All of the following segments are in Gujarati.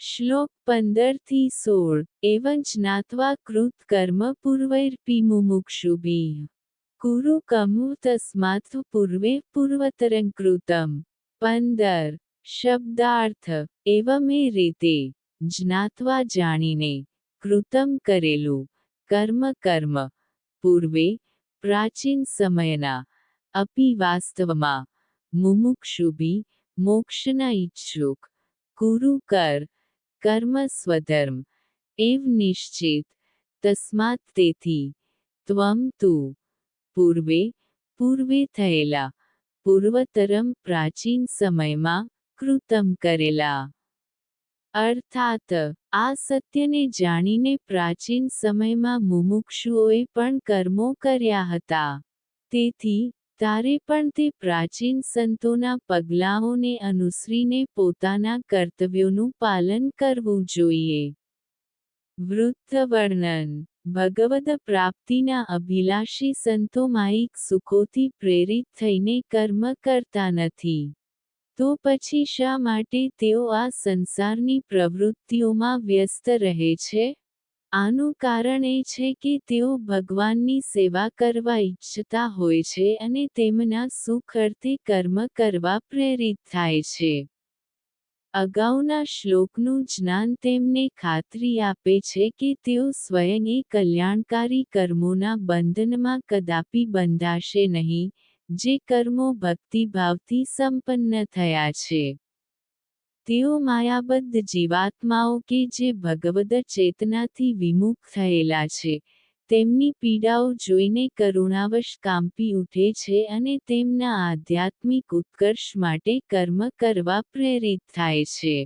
શ્લોક પંદરથી સોળ, એવં જ્ઞાત્વા કૃત કર્મ પૂર્વૈર્પી મુમુક્ષુભી કુરુ કમુ તસ્માત્ પૂર્વે પૂર્વતરં કૃતમ. પંદર, શબ્દાર્થ, એવમ એ રીતે જ્ઞાત્વા જાણીને, કૃતમ કરેલું, કર્મ કર્મ, પૂર્વે, પ્રાચીન સમયના, અપી વાસ્તવમાં મુમુક્ષુભી મોક્ષના ઈચ્છુક, કુરુ કર કર્મ સ્વધર્મ, એવ નિશ્ચિત, તસ્માત તેથી, ત્વમ તું, પૂર્વે પૂર્વે થયેલા, પૂર્વતરમ પ્રાચીન સમયમાં કૃતમ કરેલા. અર્થાત, આ સત્યને જાણીને પ્રાચીન સમયમાં મુમુક્ષુઓએ પણ કર્મો કર્યા હતા. તેથી તારે પણ તે પ્રાચીન સંતોના પગલાઓને અનુસરીને પોતાના કર્તવ્યોનું પાલન કરવું જોઈએ. વૃત્ત વર્ણન ભગવદ પ્રાપ્તિના અભિલાષી સંતો માયિક સુખોથી પ્રેરિત થઈને કર્મ કરતા નથી. તો પછી શા માટે તેઓ આ સંસારની પ્રવૃત્તિઓમાં વ્યસ્ત રહે છે? આનું કારણ એ છે કે તેઓ ભગવાનની સેવા કરવા ઈચ્છતા હોય છે અને તેમના સુખ અર્થે કર્મ કરવા પ્રેરિત થાય છે. અગાઉના શ્લોકનું જ્ઞાન તેમને ખાતરી આપે છે કે તેઓ સ્વયં એ કલ્યાણકારી કર્મોના બંધનમાં કદાપી બંધાશે નહીં, જે કર્મો ભક્તિભાવથી સંપન્ન થયા છે. તેઓ માયાબદ્ધ જીવાત્માઓ કે જે ભગવદ ચેતનાથી વિમુખ થયેલા છે. તેમની પીડાઓ જોઈને કરુણાવશ કાંપી ઉઠે છે અને તેમના આધ્યાત્મિક ઉત્કર્ષ માટે કર્મ કરવા પ્રેરિત થાય છે.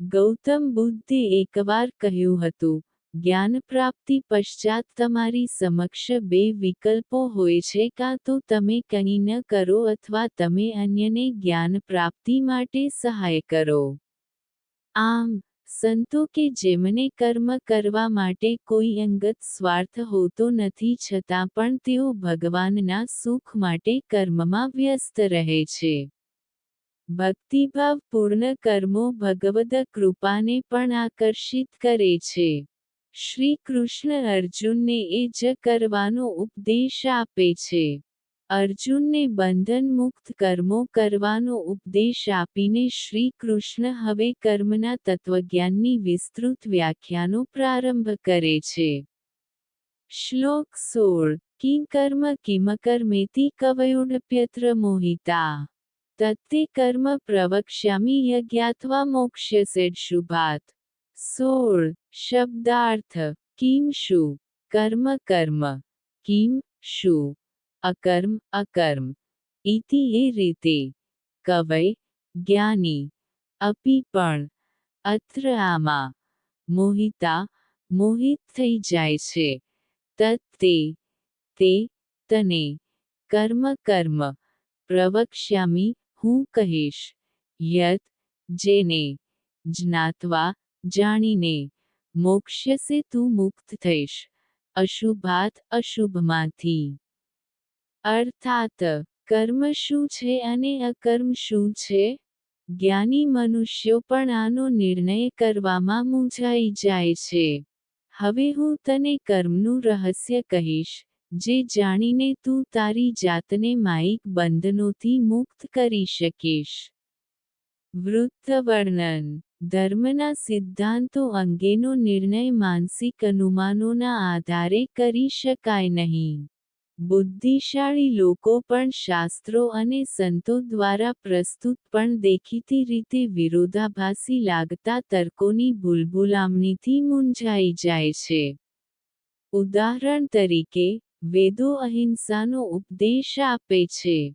ગૌતમ બુદ્ધે એકવાર કહ્યું હતું જ્ઞાન પ્રાપ્તિ પશ્ચાત તમારી સમક્ષ બે વિકલ્પો હોય છે, કાં તો તમે કંઈ ન કરો અથવા તમે અન્યને જ્ઞાન પ્રાપ્તિ માટે સહાય કરો. આમ, સંતો કે જેમને કર્મ કરવા માટે કોઈ અંગત સ્વાર્થ હોતો નથી, છતાં પણ તેઓ ભગવાનના સુખ માટે કર્મમાં વ્યસ્ત રહે છે. ભક્તિભાવ પૂર્ણ કર્મો ભગવદ કૃપાને પણ આકર્ષિત કરે છે. શ્રી કૃષ્ણ અર્જુનને એ જ કરવાનો ઉપદેશ આપે છે. અર્જુનને બંધન મુક્ત કર્મો કરવાનો ઉપદેશ આપીને શ્રી કૃષ્ણ હવે કર્મના તત્વજ્ઞાનની વિસ્તૃત વ્યાખ્યાનો પ્રારંભ કરે છે. શ્લોક સોળ. કિં કર્મ કિમકર્મેતિ કવયોડપ્યત્ર મોહિતા. તત્તે કર્મ પ્રવક્ષ્યામિ યજ્ઞાત્વા મોક્ષ્યસેડ શુભાત. સોળ, શબ્દાર્થ, કિમ શું? કર્મ કર્મ. કિમ શું? અકર્મ અકર્મ. ઇતિ એ રીતે. કવય, જ્ઞાની. અપી પણ. અત્ર આમાં. મોહિતા, મોહિત થઈ જાય છે. તત્તે તે, તને. કર્મ કર્મ. પ્રવક્ષ્યામી હું કહીશ. યત, જેને. જ્ઞાત્વા જાણીને, મોક્ષસે તું મુક્ત થઈશ. અશુભાત અશુભમાંથી. અર્થાત, કર્મ શું છે અને અકર્મ શું છે? જ્ઞાની મનુષ્યો પણ આનો નિર્ણય કરવામાં મૂંઝાઈ જાય છે. હવે હું તને કર્મનું રહસ્ય કહીશ, જે જાણીને તું તારી જાતને માયિક બંધનોથી મુક્ત કરી શકીશ. વૃત્ત વર્ણન. ધર્મના સિદ્ધાંતો અંગેનો નિર્ણય માનસિક અનુમાનોના આધારે કરી શકાય નહીં. બુદ્ધિશાળી લોકો પણ શાસ્ત્રો અને સંતો દ્વારા પ્રસ્તુત પણ દેખીતી રીતે વિરોધાભાસી લાગતા તર્કોની ભૂલભુલામણીથી મૂંઝાઈ જાય છે. ઉદાહરણ તરીકે, વેદો અહિંસાનો ઉપદેશ આપે છે.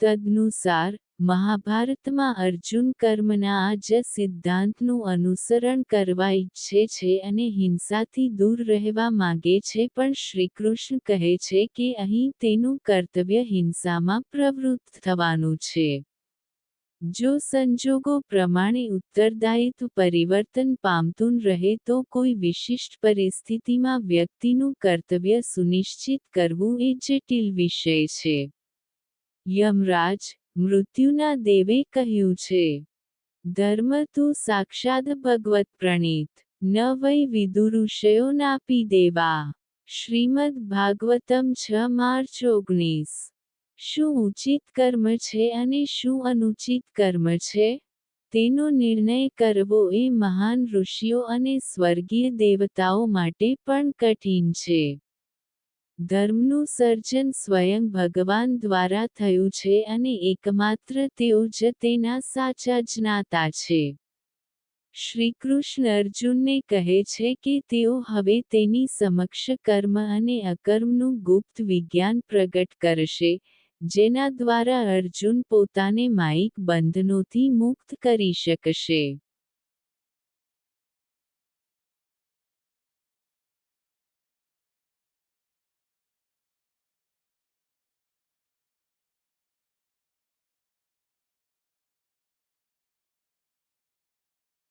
તદનુસાર મહાભારતમાં અર્જુન કર્મના આ જ સિદ્ધાંતનું અનુસરણ કરવા ઈચ્છે છે અને હિંસાથી દૂર રહેવા માગે છે પણ શ્રીકૃષ્ણ કહે છે કે અહીં તેનું કર્તવ્ય હિંસામાં પ્રવૃત્ત થવાનું છે. જો સંજોગો પ્રમાણે ઉત્તરદાયિત્વ પરિવર્તન પામતું રહે તો કોઈ વિશિષ્ટ પરિસ્થિતિમાં વ્યક્તિનું કર્તવ્ય સુનિશ્ચિત કરવું એ જટિલ વિષય છે. યમરાજ મૃત્યુના દેવે કહ્યું છે, ધર્મ તું સાક્ષાદ ભગવત પ્રણીત, ન વૈ વિદુરુષયો નાપી દેવા. શ્રીમદ ભાગવતમ છ માર્ચ ઓગણીસ. શું ઉચિત કર્મ છે અને શું અનુચિત કર્મ છે? તેનો નિર્ણય કરવો એ મહાન ઋષિઓ અને સ્વર્ગીય દેવતાઓ માટે પણ કઠિન છે. ધર્મનું સર્જન સ્વયં ભગવાન દ્વારા થયું છે અને એકમાત્ર તેઓ જ તેના સાચા જ્ઞાતા છે. શ્રીકૃષ્ણ અર્જુનને કહે છે કે તેઓ હવે તેની સમક્ષ કર્મ અને અકર્મનું ગુપ્ત વિજ્ઞાન પ્રગટ કરશે, જેના દ્વારા અર્જુન પોતાને માઇક બંધનોથી મુક્ત કરી શકશે.